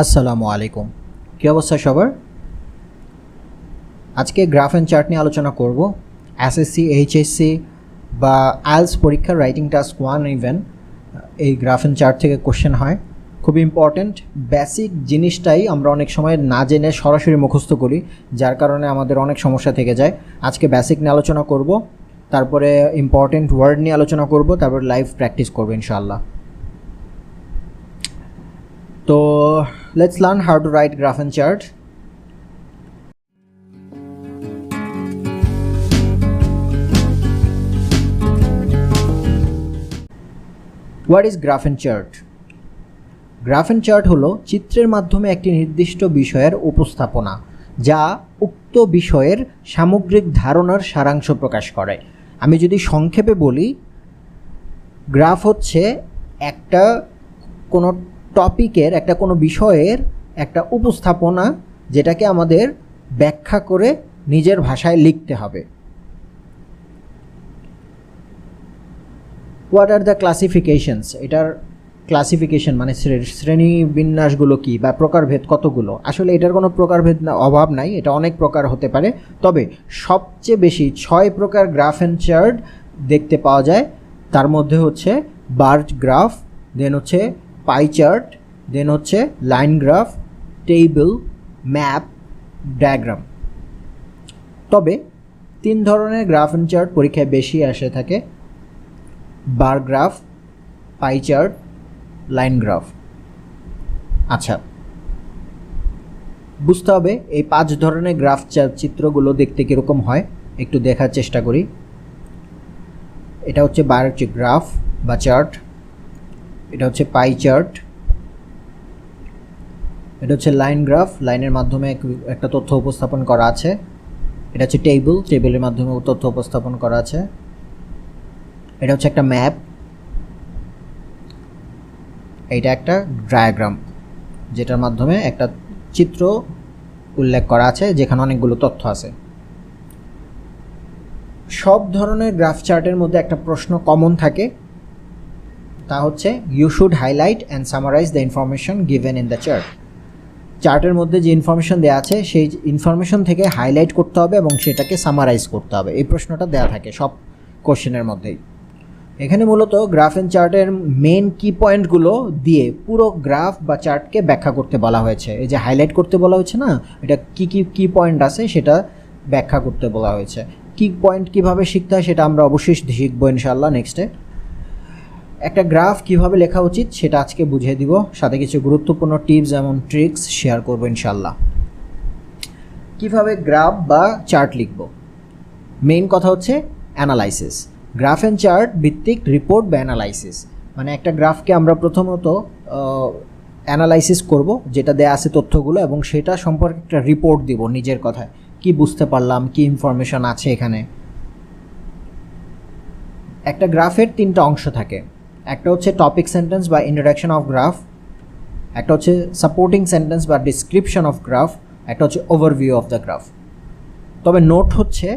আসসালামু আলাইকুম। কী অবস্থা সবার? আজকে গ্রাফ অ্যান্ড চার্ট নিয়ে আলোচনা করব। এসএসসি এইচএসসি বা আইএলস পরীক্ষার রাইটিং টাস্ক ওয়ান ইভেন এই গ্রাফ অ্যান্ড চার্ট থেকে কোশ্চেন হয়। খুব ইম্পর্ট্যান্ট বেসিক জিনিসটাই আমরা অনেক সময় না জেনে সরাসরি মুখস্থ করি, যার কারণে আমাদের অনেক সমস্যা থেকে যায়। আজকে বেসিক নিয়ে আলোচনা করব, তারপরে ইম্পর্ট্যান্ট ওয়ার্ড নিয়ে আলোচনা করব, তারপর লাইভ প্র্যাকটিস করব ইনশাল্লাহ তো let's learn how to write graph and chart what is graph and chart graph chart হলো চিত্রের মাধ্যমে একটি নির্দিষ্ট বিষয়ের উপস্থাপনা, যা উক্ত বিষয়ের সামগ্রিক ধারণার সারাংশ প্রকাশ করে। আমি যদি সংক্ষেপে বলি, গ্রাফ হচ্ছে একটা কোনো টপিকের একটা কোনো বিষয়ের একটা উপস্থাপনা যেটাকে আমাদের ব্যাখ্যা করে নিজের ভাষায় লিখতে হবে। হোয়াট আর দ্য ক্লাসিফিকেশনস এটার ক্লাসিফিকেশন মানে শ্রে- শ্রেণি বিন্যাসগুলো কি বা প্রকারভেদ কতগুলো? আসলে এটার কোনো প্রকারভেদ না- অভাব নাই, এটা অনেক প্রকার হতে পারে। তবে সবচেয়ে বেশি ছয় প্রকার গ্রাফ অ্যান্ড চার্ট দেখতে পাওয়া যায়। তার মধ্যে হচ্ছে বার্জ গ্রাফ দেন হচ্ছে পাই চার্ট দেন হচ্ছে line graph table map diagram তবে তিন ধরনের গ্রাফ অ্যান্ড চার্ট পরীক্ষায় বেশি আসে থাকে। Bar graph pie chart line graph আচ্ছা বুঝতে হবে এই পাঁচ ধরনের গ্রাফ চিত্রগুলো দেখতে কীরকম হয়। একটু দেখার চেষ্টা করি। এটা হচ্ছে বার গ্রাফ বা চার্ট এটা হচ্ছে পাই চার্ট এটা হচ্ছে লাইন গ্রাফ লাইনের মাধ্যমে একটা তথ্য উপস্থাপন করা আছে। এটা হচ্ছে টেবিল টেবিলের মাধ্যমে তথ্য উপস্থাপন করা আছে। এটা হচ্ছে একটা ম্যাপ এইটা একটা ডায়াগ্রাম যেটার মাধ্যমে একটা চিত্র উল্লেখ করা আছে, যেখানে অনেকগুলো তথ্য আছে। সব ধরনের গ্রাফ চার্টের মধ্যে একটা প্রশ্ন কমন থাকে। তা হচ্ছে you should highlight and summarise the information given in the chart চার্টের মধ্যে যে ইনফরমেশন দেওয়া আছে, সেই ইনফরমেশন থেকে হাইলাইট করতে হবে এবং সেটাকে সামারাইজ করতে হবে। এই প্রশ্নটা দেওয়া থাকে সব কোশ্চেনের মধ্যেই। এখানে মূলত গ্রাফ অ্যান্ড চার্টের মেন কি পয়েন্টগুলো দিয়ে পুরো গ্রাফ বা চার্টকে ব্যাখ্যা করতে বলা হয়েছে। এই যে হাইলাইট করতে বলা হয়েছে না, এটা কি কি কি পয়েন্ট আছে সেটা ব্যাখ্যা করতে বলা হয়েছে। কি পয়েন্ট কীভাবে শিখতে হয় সেটা আমরা অবশ্যই শিখব ইনশাল্লাহ নেক্সটে একটা গ্রাফ কীভাবে লেখা উচিত সেটা আজকে বুঝিয়ে দিব। সাথে কিছু গুরুত্বপূর্ণ টিপস এবং ট্রিক্স শেয়ার করব ইনশাল্লাহ কীভাবে গ্রাফ বা চার্ট লিখব? মেইন কথা হচ্ছে অ্যানালাইসিস। গ্রাফ অ্যান্ড চার্ট ভিত্তিক রিপোর্ট বা অ্যানালাইসিস। মানে একটা গ্রাফকে আমরা প্রথমত অ্যানালাইসিস করব, যেটা দেয়া আছে তথ্যগুলো এবং সেটা সম্পর্কে একটা রিপোর্ট দিব নিজের কথায়। কি বুঝতে পারলাম, কি ইনফরমেশন আছে এখানে? একটা গ্রাফের তিনটা অংশ থাকে। একটা হচ্ছে টপিক সেন্টেন্স বা ইন্ট্রোডাকশন অফ গ্রাফ একটা হচ্ছে সাপোর্টিং সেন্টেন্স বা ডিসক্রিপশন অফ গ্রাফ একটা হচ্ছে ওভারভিউ অফ দ্য গ্রাফ তবে নোট হচ্ছে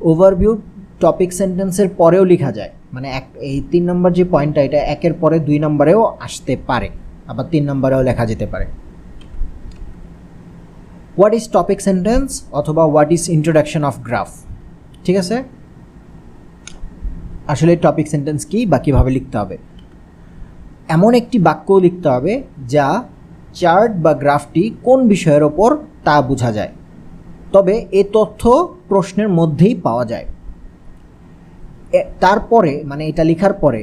ওভারভিউ টপিক সেন্টেন্সের পরেও লেখা যায়। মানে এক, এই তিন নম্বর যে পয়েন্টটা এটা একের পরে দুই নম্বরেও আসতে পারে, আবার তিন নম্বরেও লেখা যেতে পারে। হোয়াট ইজ টপিক সেন্টেন্স অথবা what is introduction of graph ঠিক আছে? আসলে টপিক সেন্টেন্স কি বা কীভাবে লিখতে হবে? এমন একটি বাক্য লিখতে হবে যা চার্ট বা গ্রাফটি কোন বিষয়ের ওপর তা বোঝা যায়। তবে এ তথ্য প্রশ্নের মধ্যেই পাওয়া যায়। তারপরে মানে এটা লেখার পরে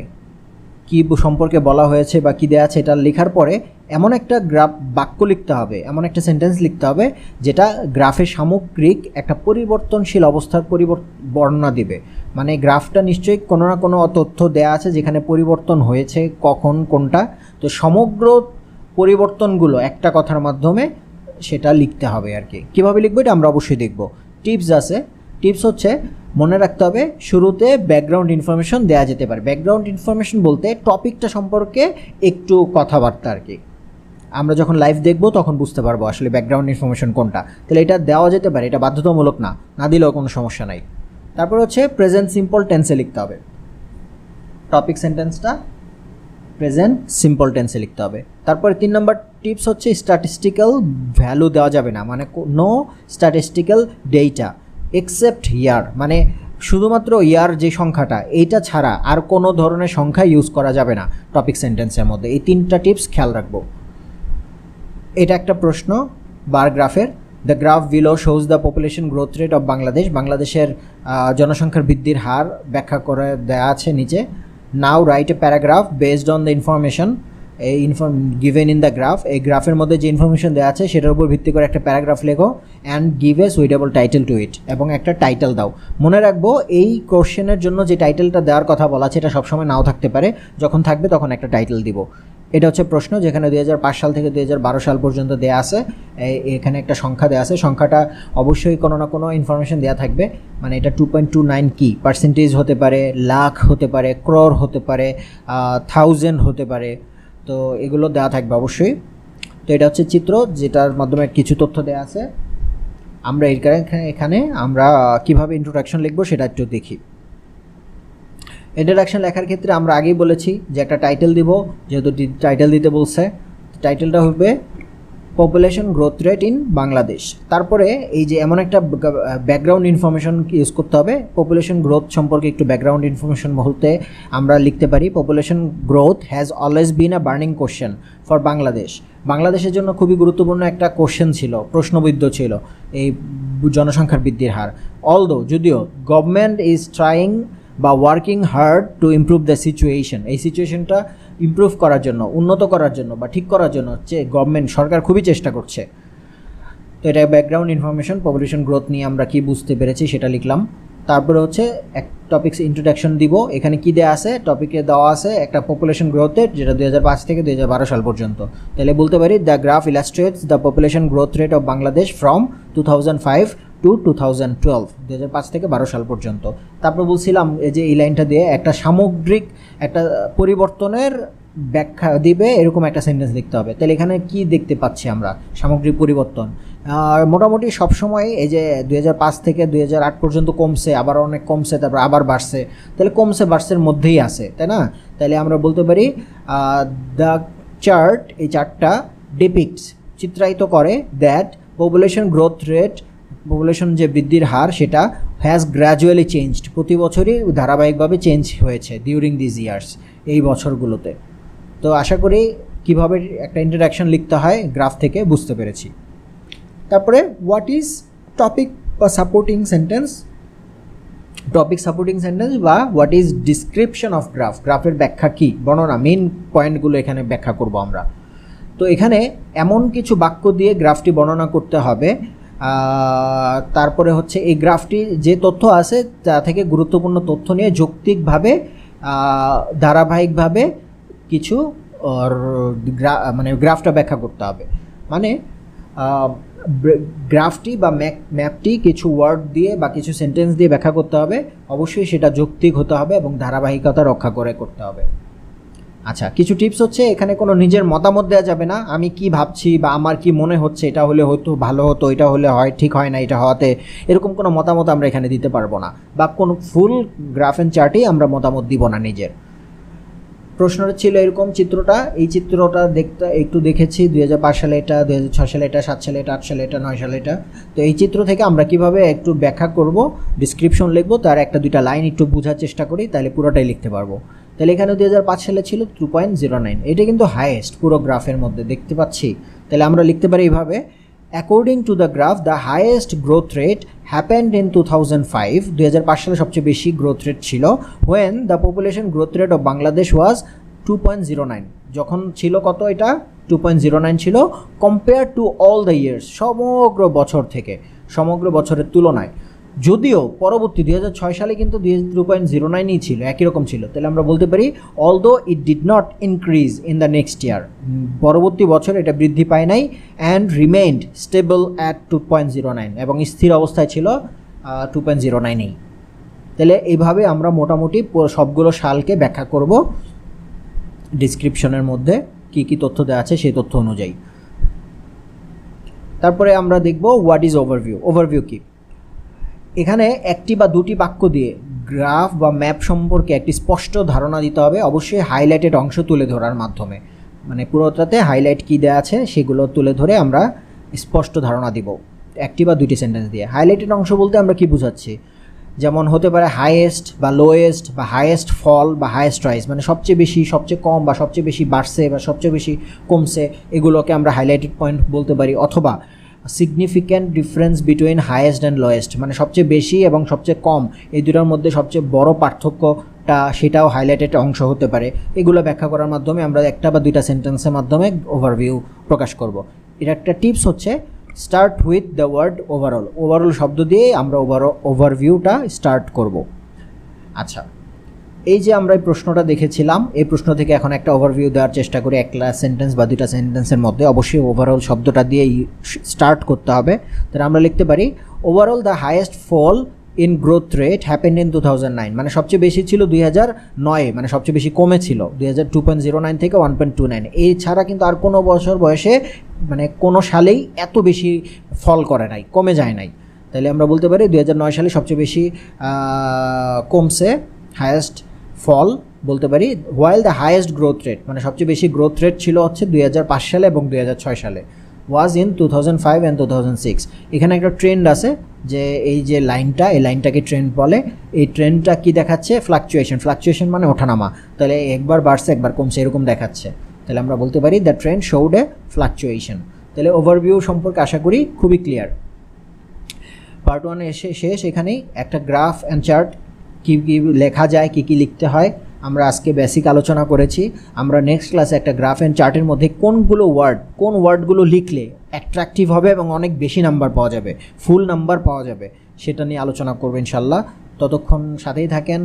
কি সম্পর্কে বলা হয়েছে বা কী দেওয়া আছে এটা লেখার পরে এমন একটা গ্রাফ বাক্য লিখতে হবে, এমন একটা সেন্টেন্স লিখতে হবে যেটা গ্রাফের সামগ্রিক একটা পরিবর্তনশীল অবস্থার পরিবর্তন বর্ণনা দিবে। মানে গ্রাফটা নিশ্চয়ই কোনো না কোনো তথ্য দেয়া আছে যেখানে পরিবর্তন হয়েছে, কখন, কোনটা। তো সমগ্র পরিবর্তনগুলো একটা কথার মাধ্যমে সেটা লিখতে হবে আর কি। কীভাবে লিখব এটা আমরা অবশ্যই দেখব। টিপস আছে। টিপস হচ্ছে মনে রাখতে হবে, শুরুতে ব্যাকগ্রাউন্ড ইনফরমেশন দেওয়া যেতে পারে। ব্যাকগ্রাউন্ড ইনফরমেশন বলতে টপিকটা সম্পর্কে একটু কথাবার্তা আর কি। আমরা যখন লাইভ দেখব তখন বুঝতে পারব আসলে ব্যাকগ্রাউন্ড ইনফরমেশন কোনটা। তাহলে এটা দেওয়া যেতে পারে, এটা বাধ্যতামূলক না না দিলেও কোনো সমস্যা নাই। তারপর হচ্ছে প্রেজেন্ট সিম্পল টেন্সে লিখতে হবে। টপিক সেন্টেন্সটা প্রেজেন্ট সিম্পল টেন্সে লিখতে হবে। তারপরে তিন নম্বর টিপস হচ্ছে স্ট্যাটিস্টিক্যাল ভ্যালু দেওয়া যাবে না মানে no statistical data except year মানে শুধুমাত্র ইয়ার যে সংখ্যাটা, এইটা ছাড়া আর কোনো ধরনের সংখ্যা ইউজ করা যাবে না টপিক সেন্টেন্সের মধ্যে। এই তিনটা টিপস খেয়াল রাখব। এটা একটা প্রশ্ন বার গ্রাফের the graph below shows the population growth rate of Bangladesh বাংলাদেশের জনসংখ্যার বৃদ্ধির হার ব্যাখ্যা করে দেওয়া আছে নিচে। Now write a paragraph based on the information এই inform given in the graph এই গ্রাফের মধ্যে যে ইনফরমেশন দেওয়া আছে, সেটার উপর ভিত্তি করে একটা প্যারাগ্রাফ লেখো and give a suitable title to it এবং একটা টাইটেল দাও। মনে রাখব, এই কোশ্চেনের জন্য যে টাইটেলটা দেওয়ার কথা বলা আছে, এটা সবসময় নাও থাকতে পারে। যখন থাকবে, তখন একটা টাইটেল দিব। এটা হচ্ছে প্রশ্ন, যেখানে দুই হাজার পাঁচ সাল থেকে দু হাজার বারো সাল পর্যন্ত দেয়া আছে। এখানে একটা সংখ্যা দেওয়া আছে। সংখ্যাটা অবশ্যই কোনো না কোনো ইনফরমেশন দেওয়া থাকবে। মানে এটা টু পয়েন্ট টু নাইন কী? পার্সেন্টেজ হতে পারে, লাখ হতে পারে ক্রোর হতে পারে থাউজেন্ড হতে পারে। তো এগুলো দেওয়া থাকবে অবশ্যই। তো এটা হচ্ছে চিত্র, যেটার মাধ্যমে কিছু তথ্য দেওয়া আছে। আমরা এখানে এখানে আমরা কীভাবে ইন্ট্রোডাকশন লিখব সেটা একটু দেখি। ইন্ট্রোডাকশন লেখার ক্ষেত্রে আমরা আগেই বলেছি যে একটা টাইটেল দিব, যেহেতু টাইটেল দিতে বলছে। টাইটেলটা হবে population growth rate in Bangladesh তারপরে এই যে এমন একটা ব্যাকগ্রাউন্ড ইনফরমেশন ইউজ করতে হবে। পপুলেশন গ্রোথ সম্পর্কে একটু ব্যাকগ্রাউন্ড ইনফরমেশন বলতে আমরা লিখতে পারি population growth has always been a burning question for Bangladesh বাংলাদেশের জন্য খুবই গুরুত্বপূর্ণ একটা কোশ্চেন ছিল, প্রশ্নবিদ্ধ ছিল এই জনসংখ্যার বৃদ্ধির হার। অলদো যদিও গভর্নমেন্ট ইজ ট্রাইং বা working hard to improve the situation এই সিচুয়েশনটা ইমপ্রুভ করার জন্য, উন্নত করার জন্য বা ঠিক করার জন্য হচ্ছে গভর্নমেন্ট সরকার খুবই চেষ্টা করছে। তো এটা ব্যাকগ্রাউন্ড ইনফরমেশন পপুলেশন গ্রোথ নিয়ে আমরা কি বুঝতে পেরেছি সেটা লিখলাম। তারপরে হচ্ছে এক টপিক্স ইন্ট্রোডাকশন দিব। এখানে কি দেওয়া আছে? টপিকে দেওয়া আছে একটা পপুলেশন গ্রোথের যেটা দু হাজার পাঁচ থেকে দু হাজার বারো সাল পর্যন্ত। তাহলে বলতে পারি the graph illustrates the population growth rate of Bangladesh from two thousand five to two thousand twelve দু হাজার পাঁচ থেকে বারো সাল পর্যন্ত। তারপর বলছিলাম, এই যে এই লাইনটা দিয়ে একটা সামগ্রিক একটা পরিবর্তনের ব্যাখ্যা দিবে, এরকম একটা সেন্টেন্স লিখতে হবে। তাহলে এখানে কি দেখতে পাচ্ছি আমরা? সামগ্রিক পরিবর্তন। মোটামুটি সবসময় এই যে দু হাজার পাঁচ থেকে দুই হাজার আট পর্যন্ত কমছে, আবার অনেক কমছে, তারপর আবার বাড়ছে। তাহলে কমছে বাড়ছের মধ্যেই আছে, তাই না? তাহলে আমরা বলতে পারি দ্য চার্ট এই চার্টটা ডিপিক্টস চিত্রায়িত করে that population growth rate population যে বৃদ্ধির হার, সেটা হ্যাজ গ্র্যাজুয়ালি চেঞ্জড প্রতি বছরই ধারাবাহিকভাবে চেঞ্জ হয়েছে ডিউরিং দিস ইয়ার্স এই বছরগুলোতে। তো আশা করি কীভাবে একটা ইন্ট্রোডাকশন লিখতে হয় গ্রাফ থেকে বুঝতে পেরেছি। তারপরে হোয়াট ইজ টপিক বা supporting sentence topic supporting sentence বা what is description of graph গ্রাফের ব্যাখ্যা কী? বর্ণনা মেন পয়েন্টগুলো এখানে ব্যাখ্যা করব আমরা। তো এখানে এমন কিছু বাক্য দিয়ে গ্রাফটি বর্ণনা করতে হবে তারপরে হচ্ছে এই গ্রাফটি যে তথ্য আছে, তা থেকে গুরুত্বপূর্ণ তথ্য নিয়ে যৌক্তিকভাবে ধারাবাহিকভাবে কিছু মানে গ্রাফটা ব্যাখ্যা করতে হবে। মানে গ্রাফটি বা ম্যাপ ম্যাপটি কিছু ওয়ার্ড দিয়ে বা কিছু সেন্টেন্স দিয়ে ব্যাখ্যা করতে হবে। অবশ্যই সেটা যৌক্তিক হতে হবে এবং ধারাবাহিকতা রক্ষা করে করতে হবে। আচ্ছা কিছু টিপস হচ্ছে, এখানে কোনো নিজের মতামত দেওয়া যাবে না। আমি কি ভাবছি বা আমার কি মনে হচ্ছে, এটা হলে হয়তো ভালো হতো, এটা হলে হয়, ঠিক হয় না, এটা হওয়াতে এরকম কোনো মতামত আমরা এখানে দিতে পারব না। বা কোনো ফুল গ্রাফ অ্যান্ড চার্টেই আমরা মতামত দিব না নিজের। প্রশ্নটা ছিল এরকম চিত্রটা, এই চিত্রটা দেখতে, একটু দেখেছি, দুই হাজার পাঁচ সালে এটা দু হাজার ছয় সালে এটা, সাত সালে এটা, আট সালে এটা, নয় সালে এটা। তো এই চিত্র থেকে আমরা কীভাবে একটু ব্যাখ্যা করব ডিসক্রিপশন লিখব, তার একটা দুইটা লাইন একটু বোঝার চেষ্টা করি, তাহলে পুরোটাই লিখতে পারব। তাহলে এখানে দুই হাজার পাঁচ সালে ছিল টু পয়েন্ট জিরো নাইন এটা কিন্তু হায়েস্ট পুরো গ্রাফের মধ্যে দেখতে পাচ্ছি। তাহলে আমরা লিখতে পারি এইভাবে according to the graph the highest growth rate happened in two thousand five দু হাজার পাঁচ সালে সবচেয়ে বেশি গ্রোথ রেট ছিল when the population growth rate of Bangladesh was two point zero nine যখন ছিল কত এটা? টু পয়েন্ট জিরো নাইন ছিল compare to all the years সমগ্র বছর থেকে, সমগ্র বছরের তুলনায়। যদিও পরবর্তী দু হাজার ছয় সালে কিন্তু দুই টু পয়েন্ট জিরো নাইনই ছিল, একই রকম ছিল। তাহলে আমরা বলতে পারি although it did not increase in the next year পরবর্তী বছর এটা বৃদ্ধি পায় নাই and remained stable at two point zero nine এবং স্থির অবস্থায় ছিল টু পয়েন্ট জিরো নাইনেই তাহলে এইভাবে আমরা মোটামুটি সবগুলো সালকে ব্যাখ্যা করব। ডিসক্রিপশনের মধ্যে কি কি তথ্য দেওয়া আছে সেই তথ্য অনুযায়ী। তারপরে আমরা দেখব হোয়াট ইজ ওভারভিউ ওভারভিউ কি? এখানে একটি বা দুটি বাক্য দিয়ে গ্রাফ বা ম্যাপ সম্পর্কে একটি স্পষ্ট ধারণা দিতে হবে, অবশ্যই হাইলাইটেড অংশ তুলে ধরার মাধ্যমে। মানে পুরোটাতে হাইলাইট কী দেওয়া আছে সেগুলো তুলে ধরে আমরা স্পষ্ট ধারণা দিব, একটি বা দুটি সেন্টেন্স দিয়ে। হাইলাইটেড অংশ বলতে আমরা কি বোঝাচ্ছি? যেমন হতে পারে হাইয়েস্ট বা লোয়েস্ট বা হাইয়েস্ট ফল বা হাইয়েস্ট রাইস মানে সবচেয়ে বেশি, সবচেয়ে কম বা সবচেয়ে বেশি বাড়ছে বা সবচেয়ে বেশি কমছে, এগুলোকে আমরা হাইলাইটেড পয়েন্ট বলতে পারি, অথবা significant difference between highest and lowest মানে সবচেয়ে বেশি এবং সবচেয়ে কম, এই দুটোর মধ্যে সবচেয়ে বড় পার্থক্যটা সেটাও হাইলাইটেড অংশ হতে পারে। এগুলো ব্যাখ্যা করার মাধ্যমে আমরা একটা বা দুইটা সেন্টেন্সের মাধ্যমে ওভারভিউ প্রকাশ করব। এটা একটা টিপস হচ্ছে start with the word overall overall শব্দ দিয়ে আমরা ওভার ওভারভিউটা স্টার্ট করব। আচ্ছা এই যে আমরা এই প্রশ্নটা দেখেছিলাম, এই প্রশ্ন থেকে এখন একটা ওভারভিউ দেওয়ার চেষ্টা করি একটা সেন্টেন্স বা দুইটা সেন্টেন্সের মধ্যে। অবশ্যই ওভারঅল শব্দটা দিয়ে স্টার্ট করতে হবে। তাহলে আমরা লিখতে পারি overall the highest fall in growth rate happened in two thousand nine মানে সবচেয়ে বেশি ছিল দুই হাজার নয়ে মানে সবচেয়ে বেশি কমে ছিল দুই হাজার টু পয়েন্ট জিরো নাইন থেকে ওয়ান পয়েন্ট টু নাইন এছাড়া কিন্তু আর কোনো বছর বয়সে মানে কোনো সালেই এত বেশি ফল করে নাই, কমে যায় নাই। তাহলে আমরা বলতে পারি, দুই হাজার নয় সালে সবচেয়ে বেশি কমছে হায়েস্ট ফল বলতে পারি while the highest growth rate মানে সবচেয়ে বেশি গ্রোথ রেট ছিল হচ্ছে দুই হাজার পাঁচ সালে এবং দুই হাজার ছয় সালে was in two thousand five and two thousand six এখানে একটা ট্রেন্ড আছে যে এই যে লাইনটা এই লাইনটাকে ট্রেন্ড বলে। এই ট্রেন্ডটা কি দেখাচ্ছে? ফ্লাকচুয়েশন ফ্লাকচুয়েশন মানে ওঠানামা। তাহলে একবার বাড়ছে, একবার কমছে, এরকম দেখাচ্ছে। তাহলে আমরা বলতে পারি the trend showed a fluctuation তাহলে ওভারভিউ সম্পর্কে আশা করি খুবই ক্লিয়ার পার্ট ওয়ান এসে শেষ। এখানেই একটা গ্রাফ অ্যান্ড চার্ট কী কী লেখা যায়, কী কী লিখতে হয়, আমরা আজকে বেসিক আলোচনা করেছি। আমরা নেক্সট ক্লাসে একটা গ্রাফ অ্যান্ড চার্টের মধ্যে কোনগুলো ওয়ার্ড কোন ওয়ার্ডগুলো লিখলে অ্যাট্রাকটিভ হবে এবং অনেক বেশি নাম্বার পাওয়া যাবে ফুল নাম্বার পাওয়া যাবে, সেটা নিয়ে আলোচনা করব ইনশাল্লাহ ততক্ষণ সাথেই থাকেন,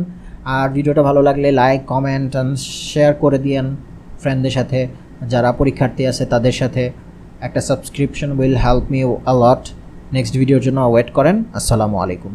আর ভিডিওটা ভালো লাগলে লাইক কমেন্ট অ্যান্ড শেয়ার করে দিয়েন ফ্রেন্ডদের সাথে, যারা পরীক্ষার্থী আছে তাদের সাথে। একটা subscription will help me a lot next ভিডিওর জন্য ওয়েট করেন। আসসালামু আলাইকুম।